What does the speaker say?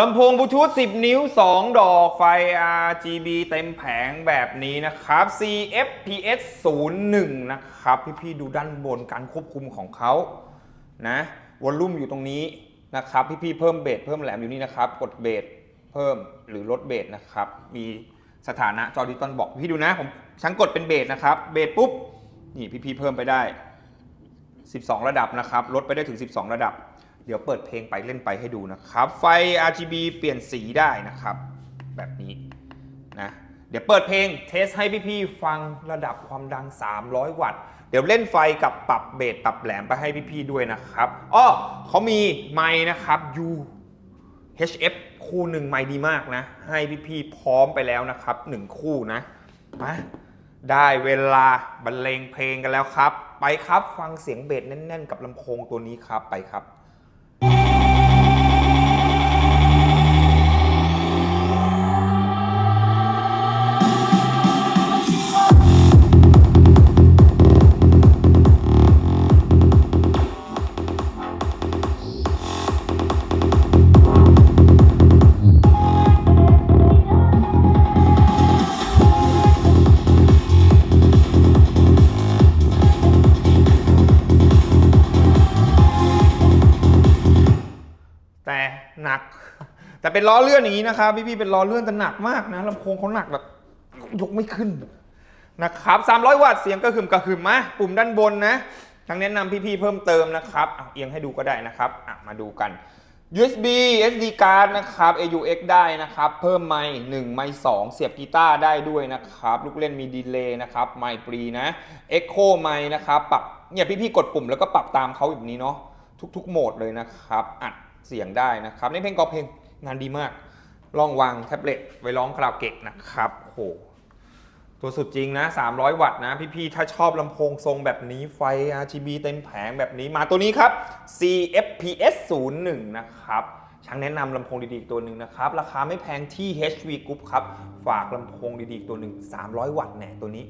ลำโพงบลูทูธ10 นิ้ว 2 ดอกไฟ RGB เต็มแผงแบบนี้นะครับ CFPS 01 นะครับ พี่ๆดูด้านบนการควบคุมของเขานะวอลลุ่มอยู่ตรงนี้นะครับ พี่ๆเพิ่มเบสเพิ่มแหลมอยู่นี่นะครับ กดเบสเพิ่มหรือลดเบสนะครับ มีสถานะจอดิจิตอลบอกพี่ดูนะ ผมฉันกดเป็นเบสนะครับ เบสปุ๊บ นี่พี่ๆเพิ่มไปได้ 12 ระดับนะครับ ลดไปได้ถึง 12 ระดับ เดี๋ยวเปิดเพลงไปเล่นไปให้ดูนะครับ ไฟ RGB เปลี่ยนสีได้นะครับ แบบนี้นะเดี๋ยวเปิดเพลงเทสให้พี่ๆฟังระดับความดัง 300 วัตต์ เดี๋ยวเล่นไฟกับปรับเบสปรับแหลมไปให้พี่ๆด้วยนะครับอ้อเขามีไมค์นะครับ U HF คู่หนึ่งไมค์ดีมากนะ ให้พี่ๆพร้อมไปแล้วนะครับหนึ่งคู่นะมาได้เวลาบรรเลงเพลงกันแล้วครับ ไปครับฟังเสียงเบสแน่น ๆ กับลำโพงตัวนี้ครับไปครับ แต่หนัก แต่เป็นล้อเลื่อนอย่างนี้นะครับพี่ๆเป็นล้อเลื่อนแต่หนักมากนะลำโพงเขาหนักแบบยกไม่ขึ้นนะครับ 300 วัตต์เสียงกระหึ่มกระหึ่มมาปุ่มด้านบนนะทางแนะนำพี่ๆเพิ่มเติมนะครับอะเอียงให้ดูก็ได้นะครับมาดูกัน USB SD card นะครับ AUX ได้นะครับ เพิ่มไมค์1ไมค์2เสียบกีตาร์ได้ด้วยนะครับ ลูกเล่นมีดีเลย์นะครับ ไมค์ปรีนะ Echo ไมค์นะครับ ปรับ เนี่ยพี่ๆกดปุ่มแล้วก็ปรับตามเขาแบบนี้เนาะ ทุกๆ โหมดเลยนะครับ อัด เสียงได้นะครับในเพลงกอเพลงงานดีมาก ลองวางแท็บเล็ตไว้ร้องคาราโอเกะนะครับโหตัวสุดจริงนะ 300 วัตต์นะ พี่ๆ ถ้าชอบลำโพงทรงแบบนี้ไฟ RGB เต็มแผงแบบนี้มาตัวนี้ครับ CFPS 01นะครับช่างแนะนำลำโพงดีๆตัวหนึ่งนะครับ ราคาไม่แพงที่ HV Group ครับ ฝากลำโพงดีๆตัวหนึ่ง300 วัตต์แน่ตัวนี้